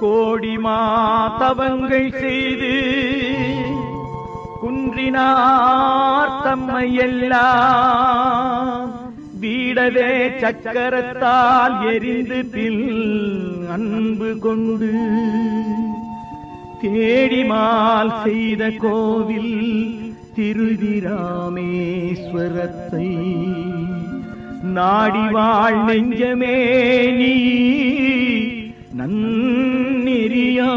கோடி மாதவங்கள் செய்து குன்றினார் தம்மை எல்லாம் வீடவே சக்கரத்தால் எரிந்து பில் அன்பு கொண்டு தேடிமால் செய்த கோவில் திருதிராமேஸ்வரத்தை நாடி வாழ் நெஞ்சமே நீ. நன்னெறியா